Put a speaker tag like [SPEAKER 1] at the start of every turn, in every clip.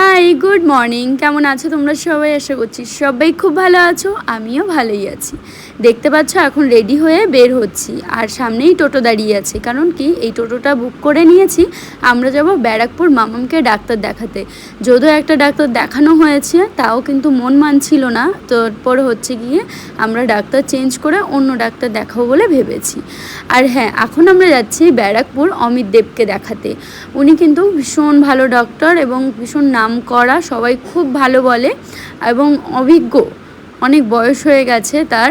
[SPEAKER 1] High, good morning. কেমন আছো তোমরা সবাই? আশা করছি সবাই খুব ভালো আছো, আমিও ভালোই আছি। দেখতে পাচ্ছ, এখন রেডি হয়ে বের হচ্ছি। আর সামনেই টোটো দাঁড়িয়ে আছে। কারণ কি, এই টোটোটা বুক করে নিয়েছি। আমরা যাব ব্যারাকপুর মামামকে ডাক্তার দেখাতে। যদিও একটা ডাক্তার দেখানো হয়েছে, তাও কিন্তু মন মানছিল না। তারপর হচ্ছে গিয়ে আমরা ডাক্তার চেঞ্জ করে অন্য ডাক্তার দেখাবো বলে ভেবেছি। আর হ্যাঁ এখন আমরা যাচ্ছি ব্যারাকপুর অমিত দেবকে দেখাতে। উনি কিন্তু ভীষণ ভালো ডক্টর এবং ভীষণ নাম করা সবাই খুব ভালো বলে এবং অভিজ্ঞ। অনেক বয়স হয়ে গেছে তার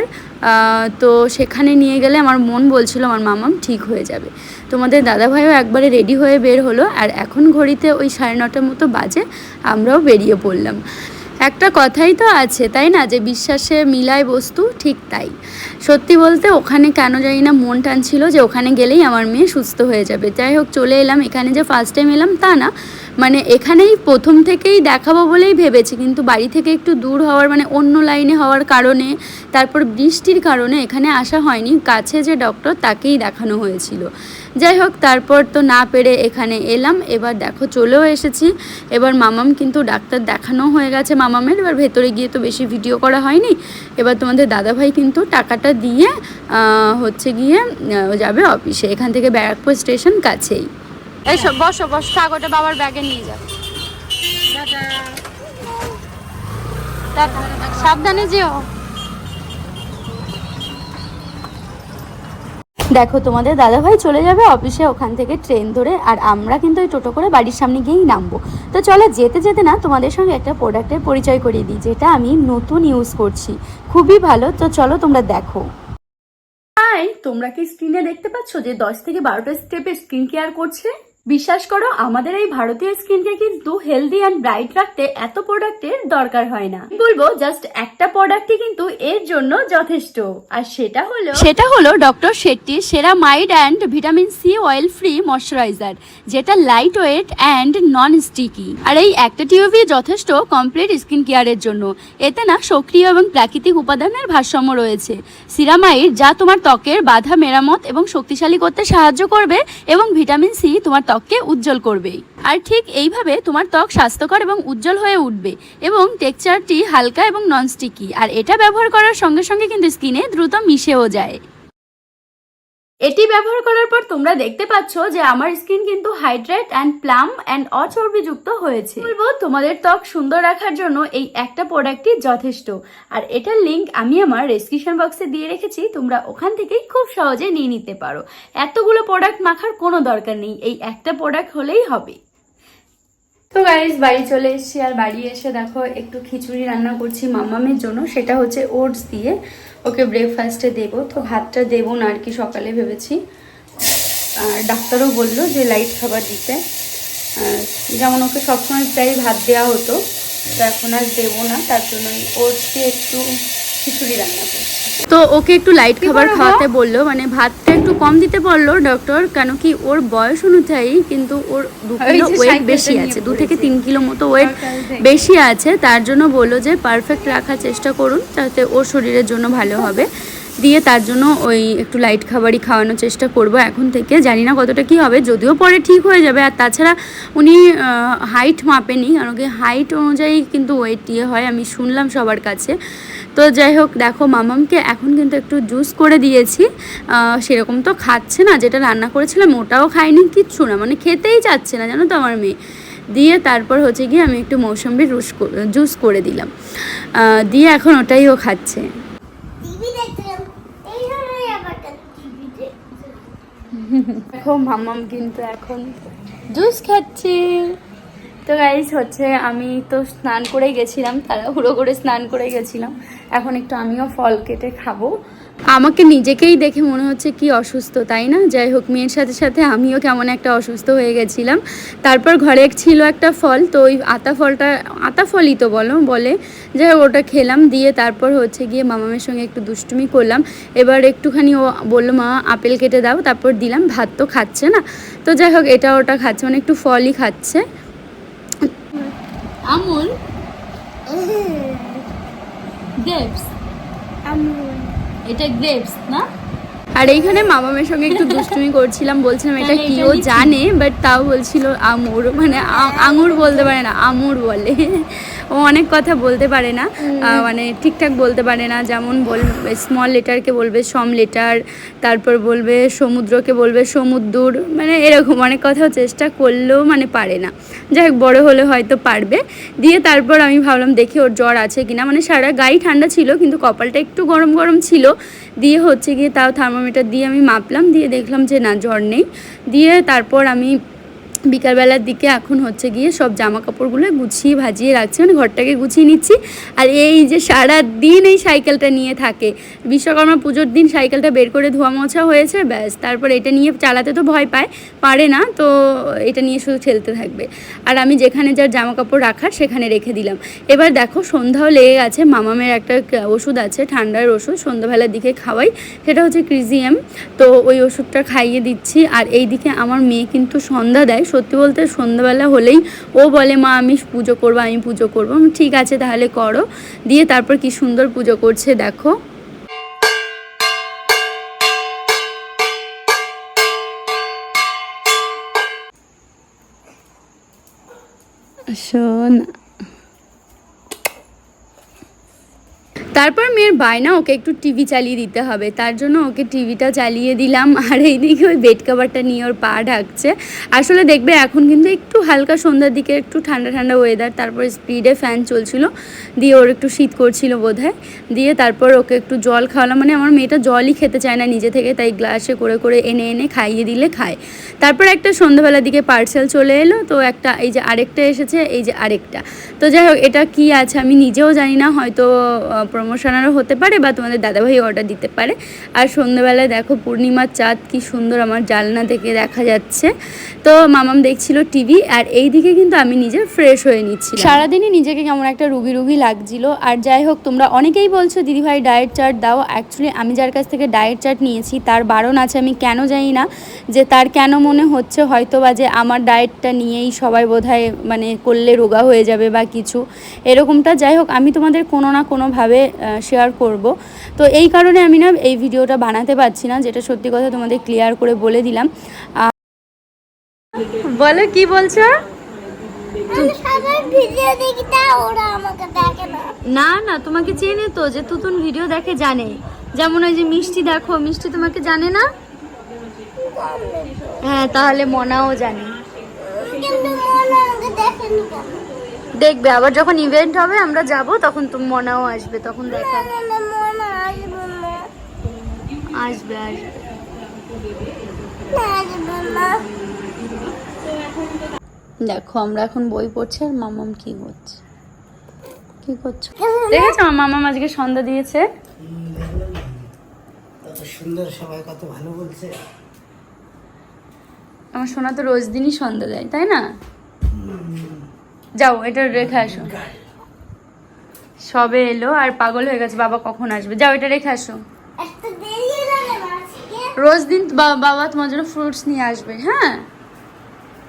[SPEAKER 1] তো সেখানে নিয়ে গেলে আমার মন বলছিল, আমার মামাম ঠিক হয়ে যাবে। তোমাদের দাদাভাইও একবারে রেডি হয়ে বের হলো আর এখন ঘড়িতে ওই সাড়ে নটার মতো বাজে আমরাও বেরিয়ে পড়লাম। একটা কথাই তো আছে, তাই না? যে বিশ্বাসে মিলায় বস্তু, ঠিক তাই। সত্যি বলতে ওখানে কেন জানি না মন টানছিল যে ওখানে গেলেই আমার মেয়ে সুস্থ হয়ে যাবে। যাই হোক, চলে এলাম। এখানে যে ফার্স্ট টাইম এলাম তা না। মানে এখানেই প্রথম থেকেই দেখাবো বলেই ভেবেছি। কিন্তু বাড়ি থেকে একটু দূর হওয়ার মানে অন্য লাইনে হওয়ার কারণে, তারপর বৃষ্টির কারণে এখানে আসা হয়নি। কাছে যে ডক্টর তাকেই দেখানো হয়েছিল। যাই হোক, তারপর তো না পেরে এখানে এলাম। এবার দেখো, চলেও এসেছি। এবার মামাম কিন্তু ডাক্তার দেখানো হয়ে গেছে। মামামের এবার ভেতরে গিয়ে তো বেশি ভিডিও করা হয়নি। এবার তোমাদের দাদাভাই কিন্তু টাকাটা দিয়ে হচ্ছে গিয়ে যাবে অফিসে এখান থেকে ব্যারাকপুর স্টেশন কাছেই। এসব বসো বস। থাক ওটা বাবার ব্যাগে নিয়ে যাও। টাটা। সাবধানে যেও। দেখো, তোমাদের দাদাভাই চলে যাবে অফিসে ওখান থেকে ট্রেন ধরে, আর আমরা কিন্তু ওই টোটো করে বাড়ির সামনে গিয়েই নামবো। তো চলো, যেতে যেতে না তোমাদের সঙ্গে একটা প্রোডাক্টের পরিচয় করিয়ে দিই, যেটা আমি নতুন ইউজ করছি। খুবই ভালো, তো চলো তোমরা দেখো। তোমরা কি স্ক্রিনে দেখতে পাচ্ছ যে দশ থেকে বারোটা স্টেপে স্কিন কেয়ার করছে? বিশ্বাস করো, আমাদের এই ভারতীয় স্কিনকে কিন্তু হেলদি অ্যান্ড ব্রাইট রাখতে এত প্রোডাক্টের দরকার হয় না। বলব জাস্ট একটা প্রোডাক্টই কিন্তু এর জন্য যথেষ্ট। আর সেটা হলো সেটা হলো doctor শেট্টির ceramide and vitamin C oil free moisturiser যেটা light weight and non sticky আর এই একটা টিউবই যথেষ্ট কমপ্লিট স্কিন কেয়ারের জন্য। এতে না সক্রিয় এবং প্রাকৃতিক উপাদানের ভারসাম্য রয়েছে। সিরামাইড যা তোমার ত্বকের বাধা মেরামত এবং শক্তিশালী করতে সাহায্য করবে এবং ভিটামিন সি তোমার ত্বককে উজ্জ্বল করবেই। আর ঠিক এইভাবে তোমার ত্বক স্বাস্থ্যকর এবং উজ্জ্বল হয়ে উঠবে এবং টেক্সচারটি হালকা এবং নন স্টিকি আর এটা ব্যবহার করার সঙ্গে সঙ্গে কিন্তু স্কিনে দ্রুত মিশেও যায়। এটি ব্যবহার করার পর তোমরা দেখতে পাচ্ছ যে আমার স্কিন কিন্তু হাইড্রেট অ্যান্ড প্লাম অ্যান্ড অচর্বিযুক্ত হয়েছে। বলব, তোমাদের ত্বক সুন্দর রাখার জন্য এই একটা প্রোডাক্টই যথেষ্ট। আর এটার লিংক আমি আমার ডেসক্রিপশন বক্সে দিয়ে রেখেছি, তোমরা ওখান থেকেই খুব সহজে নিয়ে নিতে পারো। এতগুলো প্রোডাক্ট মাখার কোনো দরকার নেই, এই একটা প্রোডাক্ট হলেই হবে। তো গাইজ বাড়ি চলে এসেছি। আর বাড়ি এসে দেখো, একটু খিচুড়ি রান্না করছি মামামের জন্য, সেটা হচ্ছে ওটস দিয়ে। ওকে ব্রেকফাস্টে দেব। তো ভাতটা দেবো না আর কি, সকালে ভেবেছি। আর ডাক্তারও বলল যে লাইট খাবার দিতে। যেমন ওকে সবসময় প্রায় ভাত দেওয়া হতো, তো এখন আর দেবো না। তার জন্য ওর একটু খিচুড়ি রান্না করছি। তো ওকে একটু লাইট খাবার খাওয়াতে বলল মানে ভাতটা একটু কম দিতে বলল ডক্টর কেন কি ওর বয়স অনুযায়ী কিন্তু ওর দু কিলো ওয়েট বেশি আছে দু থেকে তিন কিলো মতো ওয়েট বেশি আছে তার জন্য বলল যে পারফেক্ট রাখার চেষ্টা করুন যাতে ওর শরীরের জন্য ভালো হবে। দিয়ে তার জন্য ওই একটু লাইট খাবারই খাওয়ানোর চেষ্টা করব এখন থেকে। জানি না কতটা কি হবে যদিও পরে ঠিক হয়ে যাবে। আর তাছাড়া উনি হাইট মাপেনি কারণ কি হাইট অনুযায়ী কিন্তু ওয়েট ইয়ে হয় আমি শুনলাম সবার কাছে। তো যাই হোক দেখো মামামকে এখন কিন্তু একটু জুস করে দিয়েছি। সেরকম তো খাচ্ছে না যেটা রান্না করেছিলাম ওটাও খায়নি কিচ্ছু না মানে খেতেই চাচ্ছে না জানো তো আমার মেয়ে। দিয়ে তারপর হচ্ছে গিয়ে আমি একটু মৌসম্বির রুস জুস করে দিলাম। দিয়ে এখন ওটাই ও খাচ্ছে। দেখো মামাম কিন্তু এখন জুস খাচ্ছে। তো গাইস হচ্ছে আমি তো স্নান করে গেছিলাম, তাড়াহুড়ো করে স্নান করে গেছিলাম। এখন একটু আমিও ফল কেটে খাব। আমাকে নিজেকেই দেখে মনে হচ্ছে কি অসুস্থ, তাই না? যাই হোক, মেয়ের সাথে সাথে আমিও কেমন একটা অসুস্থ হয়ে গেছিলাম। তারপর ঘরে ছিল একটা ফল, তো ওই আতা ফলটা, আতা ফলই তো বলো, বলে। যাই ওটা খেলাম, দিয়ে তারপর হচ্ছে গিয়ে মামামের সঙ্গে একটু দুষ্টুমি করলাম। এবার একটুখানি ও বলল, মা, আপেল কেটে দাও। তারপর দিলাম, ভাত তো খাচ্ছে না। তো যাই হোক, এটা ওটা খাচ্ছে মানে একটু ফলই খাচ্ছে। আমুল? গ্রেপস।
[SPEAKER 2] আমুল।
[SPEAKER 1] এটা গ্রেপস না? আর এইখানে মামা মেয়ের সঙ্গে একটু দুষ্টুমি করছিলাম বলছিলাম এটা কি ও জানে বাট তাও বলছিল আমুর মানে আঙুর বলতে পারে না আমুর বলে। ও অনেক কথা বলতে পারে না। মানে ঠিকঠাক বলতে পারে না। যেমন বলবে স্মল লেটারকে বলবে সম লেটার তারপর বলবে সমুদ্রকে বলবে সমুদ্র মানে এরকম অনেক কথা ও চেষ্টা করলেও মানে পারে না। যাই হোক বড় হলে হয়তো পারবে। দিয়ে তারপর আমি ভাবলাম দেখি ওর জ্বর আছে কিনা। মানে সারা গায়ে ঠান্ডা ছিল কিন্তু কপালটা একটু গরম গরম ছিল। দিয়ে হচ্ছে গিয়ে তাও থার্মোমিটার দিয়ে আমি মাপলাম। দিয়ে দেখলাম যে না জ্বর নেই। দিয়ে তারপর আমি বিকালবেলার দিকে এখন হচ্ছে গিয়ে সব জামা কাপড়গুলো গুছিয়ে ভাজিয়ে রাখছি মানে ঘরটাকে গুছিয়ে নিচ্ছি। আর এই যে সারা দিন এই সাইকেলটা নিয়ে থাকে, বিশ্বকর্মা পুজোর দিন সাইকেলটা বের করে ধোয়া মোছা হয়েছে, ব্যাস। তারপর এটা নিয়ে চালাতে তো ভয় পায়, পারে না, তো এটা নিয়ে শুধু ঠেলতে থাকবে। আর আমি যেখানে যার জামা কাপড় রাখার সেখানে রেখে দিলাম। এবার দেখো, সন্ধ্যাও লেগে গেছে, মামামের একটা ওষুধ আছে, ঠান্ডার ওষুধ, সন্ধ্যাবেলার দিকে খাওয়াই। সেটা হচ্ছে ক্রিজিএম। তো ওই ওষুধটা খাইয়ে দিচ্ছি। আর এই দিকে আমার মেয়ে কিন্তু সন্ধ্যা দেয় সত্যি বলতে সন্ধ্যাবেলা হলেই ও বলে, মা, আমি পুজো করব, আমি পুজো করব। ঠিক আছে, তাহলে করো। দিয়ে তারপর কি সুন্দর পুজো করছে, দেখো। শোন তারপর মেয়ের বায়না ওকে একটু টিভি চালিয়ে দিতে হবে। তার জন্য ওকে টিভিটা চালিয়ে দিলাম। আর এইদিকে ওই বেড কাভারটা নিয়ে ওর পা ঢাকছে। আসলে দেখবে এখন কিন্তু একটু হালকা সন্ধ্যার দিকে একটু ঠান্ডা ঠান্ডা ওয়েদার তারপর স্পিডে ফ্যান চলছিল। দিয়ে ওর একটু শীত করছিল বোধহয়। দিয়ে তারপর ওকে একটু জল খাওয়ালাম। মানে আমার মেয়েটা জলই খেতে চায় না নিজে থেকে, তাই গ্লাসে করে করে এনে এনে খাইয়ে দিলে খায়। তারপর একটা সন্ধ্যাবেলার দিকে পার্সেল চলে এলো। তো একটা, এই যে আরেকটা এসেছে, এই যে আরেকটা। তো যাই হোক, এটা কি আছে আমি নিজেও জানি না। হয়তো প্রমোশনারও হতে পারে বা তোমাদের দাদাভাই অর্ডার দিতে পারে। আর সন্ধ্যাবেলায় দেখো পূর্ণিমার চাঁদ, কি সুন্দর আমার জালনা থেকে দেখা যাচ্ছে। তো মামাম দেখছিল টিভি আর এই দিকে কিন্তু আমি নিজে ফ্রেশ হয়ে নিচ্ছি সারাদিনই নিজেকে কেমন একটা রুগী রুগী লাগছিল। আর যাই হোক, তোমরা অনেকেই বলছো, দিদিভাই ডায়েট চার্ট দাও। অ্যাকচুয়ালি আমি যার কাছ থেকে ডায়েট চার্ট নিয়েছি, তার বারণ আছে, আমি কেন জানি না যে তার কেন মনে হচ্ছে হয়তো বা যে আমার ডায়েটটা নিয়েই সবাই বোধহয় মানে করলে রোগা হয়ে যাবে বা কিছু। এরকমটা যাই হোক, আমি তোমাদের কোনো না কোনোভাবে শেয়ার করব। তো এই কারণে আমি না এই ভিডিওটা বানাতে পারছি না যেটা সত্যি কথা তোমাদের ক্লিয়ার করে বলে দিলাম। বলো কি বলছো?
[SPEAKER 2] আমি সবার ভিডিও দেখি তা ওরা আমাকে দেখে না।
[SPEAKER 1] না না তোমাকে চেনে তো যে তুতুন ভিডিও দেখে জানে। যেমন ওই যে মিষ্টি দেখো মিষ্টি তোমাকে জানে না? হ্যাঁ তাহলে মনাও জানে।
[SPEAKER 2] কিন্তু মনে আমাকে দেখেনি কেন
[SPEAKER 1] দেখবে আবার যখন ইভেন্ট হবে আমরা যাব তখন তুমি মনাও আসবে তখন দেখা
[SPEAKER 2] আসবে
[SPEAKER 1] আসবে। দেখো আমরা এখন বই পড়ছি আর মামাম কি করছে? কি করছ? দেখেছ আমার মামাম আজকে সন্ধ্যা দিয়েছে।
[SPEAKER 3] কত সুন্দর সবাই কত ভালো বলছে।
[SPEAKER 1] আমার সোনা তো রোজ দিনই সন্ধ্যা দেয় তাই না? যাও এটা রেখে আসো। সবে এলো আর পাগল হয়ে গেছে বাবা কখন আসবে? যাও এটা রেখে আসো। রোজ দিন বাবা তোমার জন্য ফ্রুটস নিয়ে আসবে হ্যাঁ?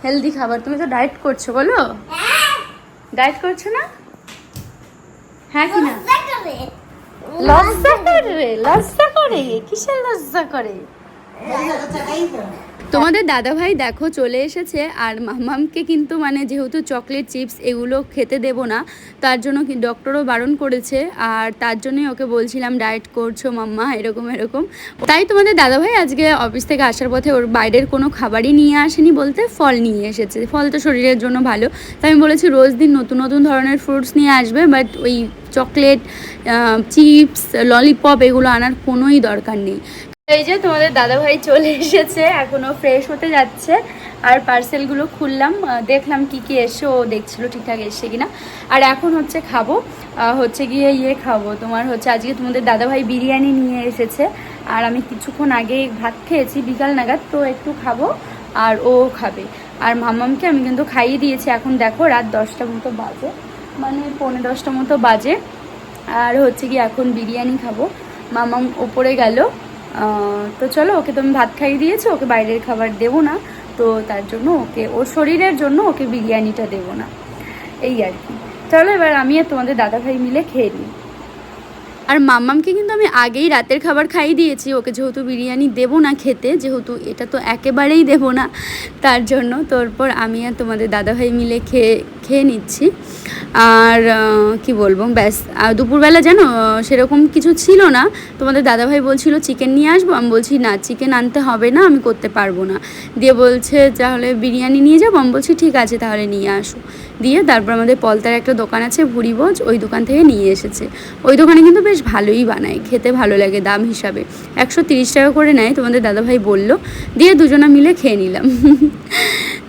[SPEAKER 1] হেলদি খাবার তুমি তো ডায়েট করছ বলো?
[SPEAKER 2] হ্যাঁ।
[SPEAKER 1] ডায়েট করছ না? হ্যাঁ কি না?
[SPEAKER 2] করে।
[SPEAKER 1] লজ্জা করে লজ্জা করে কিসের লজ্জা করে? তোমাদের দাদাভাই দেখো চলে এসেছে আর মামামকে কিন্তু মানে যেহেতু চকলেট চিপস এগুলো খেতে দেব না, তার জন্য ডক্টরও বারণ করেছে আর তার জন্যই ওকে বলছিলাম ডায়েট করছ মাম্মা, এরকম এরকম। তাই তোমাদের দাদাভাই আজকে অফিস থেকে আসার পথে ওর বাইরের কোনো খাবারই নিয়ে আসেনি বলতে ফল নিয়ে এসেছে। ফল তো শরীরের জন্য ভালো। তাই আমি বলেছি রোজ দিন নতুন নতুন ধরনের ফ্রুটস নিয়ে আসবে, বাট ওই চকলেট চিপস, ললিপপ এগুলো আনার কোনোই দরকার নেই। এই যে তোমাদের দাদাভাই চলে এসেছে, এখনও ফ্রেশ হতে যাচ্ছে। আর পার্সেলগুলো খুললাম দেখলাম কি কি এসে ও দেখছিল ঠিকঠাক এসে কিনা। আর এখন হচ্ছে খাব হচ্ছে গিয়ে ইয়ে খাব। তোমার হচ্ছে আজকে তোমাদের দাদাভাই বিরিয়ানি নিয়ে এসেছে। আর আমি কিছুক্ষণ আগে ভাত খেয়েছি, বিকাল নাগাদ, তো একটু খাব আর ও খাবে। আর মামামকে আমি কিন্তু খাইয়ে দিয়েছি, এখন দেখো রাত দশটা মতো বাজে। মানে পৌনে দশটা মতো বাজে। আর হচ্ছে কি এখন বিরিয়ানি খাব। মামাম ওপরে গেল। তো চলো, ওকে তো আমি ভাত খাইয়ে দিয়েছি, ওকে বাইরের খাবার দেবো না, তো তার জন্য ওকে, ওর শরীরের জন্য ওকে বিরিয়ানিটা দেবো না। এই আর কি। চলো, এবার আমি আর তোমাদের দাদা ভাই মিলে খেয়ে নিই। আর মাম্মামকে কিন্তু আমি আগেই রাতের খাবার খাইয়ে দিয়েছি, ওকে যেহেতু বিরিয়ানি দেবো না খেতে, যেহেতু এটা তো একেবারেই দেবো না, তার জন্য। তারপর আমি আর তোমাদের দাদাভাই মিলে খেয়ে খেয়ে নিচ্ছি। আর কি বলব? ব্যাস, আর দুপুরবেলা যেন সেরকম কিছু ছিল না। তোমাদের দাদাভাই বলছিল চিকেন নিয়ে আসব? আমি বলছি, না চিকেন আনতে হবে না, আমি করতে পারব না। দিয়ে বলছে, তাহলে বিরিয়ানি নিয়ে যাব? আমি বলছি, ঠিক আছে, তাহলে নিয়ে আসো। দিয়ে তারপর আমাদের পলতার একটা দোকান আছে ভুড়িভোজ, ওই দোকান থেকে নিয়ে এসেছে। ওই দোকানে কিন্তু বেশ ভালোই বানায়, খেতে ভালো লাগে দাম হিসাবে। একশো তিরিশ টাকা করে নেয়, তোমাদের দাদাভাই বলল, দিয়ে দুজনা মিলে খেয়ে নিলাম।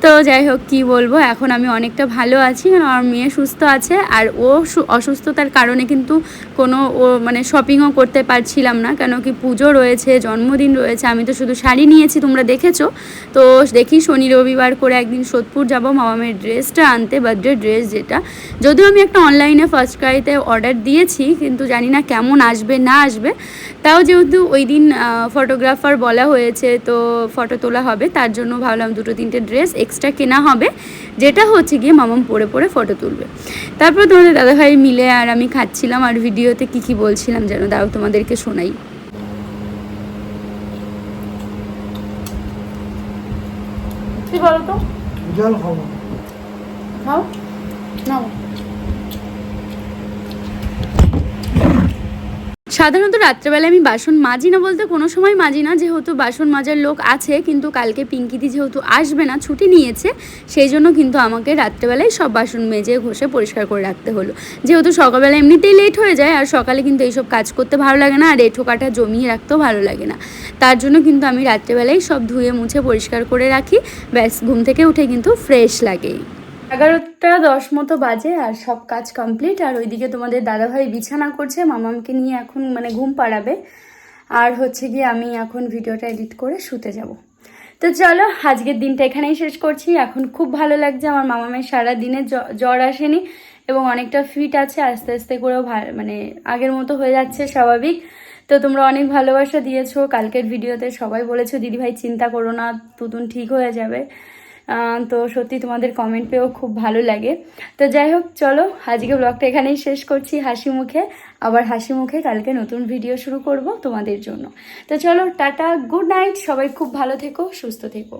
[SPEAKER 1] তো যাই হোক, কী বলব, এখন আমি অনেকটা ভালো আছি, কারণ আমার মেয়ে সুস্থ আছে, আর ও অসুস্থতার কারণে কিন্তু কোনো ও মানে শপিংও করতে পারছিলাম না, কেন কি পুজো রয়েছে, জন্মদিন রয়েছে, আমি তো শুধু শাড়ি নিয়েছি, তোমরা দেখেছ। তো দেখি শনি রবিবার করে একদিন সোদপুর যাব, মামামের ড্রেসটা আনতে বার্থডে ড্রেস যেটা। যদিও আমি একটা অনলাইনে ফার্স্ট ক্রাইতে অর্ডার দিয়েছি কিন্তু জানি না কেমন আসবে না আসবে। তাও যেহেতু ওই দিন ফটোগ্রাফার বলা হয়েছে তো ফটো তোলা হবে। তার জন্য ভাবলাম দুটো তিনটে ড্রেস এক্সট্রা কেনা হবে। যেটা হচ্ছে গিয়ে মামাম পরে পরে ফটো তুলবে। তারপর তোমাদের দাদাভাই মিলে আর আমি খাচ্ছিলাম আর ভিডিওতে কি কি বলছিলাম যেন দাও তোমাদেরকে শোনাই। কি বলো তো
[SPEAKER 3] জল খাব।
[SPEAKER 1] সাধারণত রাত্রেবেলা আমি বাসন মাজি না বলতে কোনো সময় মাজি না। যেহেতু বাসন মাজার লোক আছে, কিন্তু কালকে পিঙ্কিদি যেহেতু আসবে না, ছুটি নিয়েছে, সেই জন্য কিন্তু আমাকে রাত্রেবেলায় সব বাসন মেজে ঘষে পরিষ্কার করে রাখতে হলো। যেহেতু সকালবেলা এমনিতেই লেট হয়ে যায়, আর সকালে কিন্তু এইসব কাজ করতে ভালো লাগে না, আর এঁঠো কাটা জমিয়ে রাখতেও ভালো লাগে না। তার জন্য কিন্তু আমি রাত্রেবেলায় সব ধুয়ে মুছে পরিষ্কার করে রাখি। ব্যাস, ঘুম থেকে উঠে কিন্তু ফ্রেশ লাগে এগারোটা দশ মতো বাজে আর সব কাজ কমপ্লিট আর ওইদিকে তোমাদের দাদাভাই বিছানা করছে, মামামকে নিয়ে এখন মানে ঘুম পাড়াবে। আর হচ্ছে গিয়ে আমি এখন ভিডিওটা এডিট করে শুতে যাব। তো চলো, আজকের দিনটা এখানেই শেষ করছি। এখন খুব ভালো লাগছে আমার মামামের সারা দিনে জ্বর আসেনি এবং অনেকটা ফিট আছে, আস্তে আস্তে করেও মানে আগের মতো হয়ে যাচ্ছে স্বাভাবিক। তো তোমরা অনেক ভালোবাসা দিয়েছ। কালকের ভিডিওতে সবাই বলেছ, দিদিভাই, চিন্তা করো না, তুতুন ঠিক হয়ে যাবে। তো সত্যি তোমাদের কমেন্ট পেয়েও খুব ভালো লাগে। তো যাই হোক, চলো আজকে ব্লগটা এখানেই শেষ করছি হাসি মুখে। আবার হাসি মুখে কালকে নতুন ভিডিও শুরু করব তোমাদের জন্য। তো চলো, টাটা গুড নাইট সবাই খুব ভালো থেকো, সুস্থ থেকো।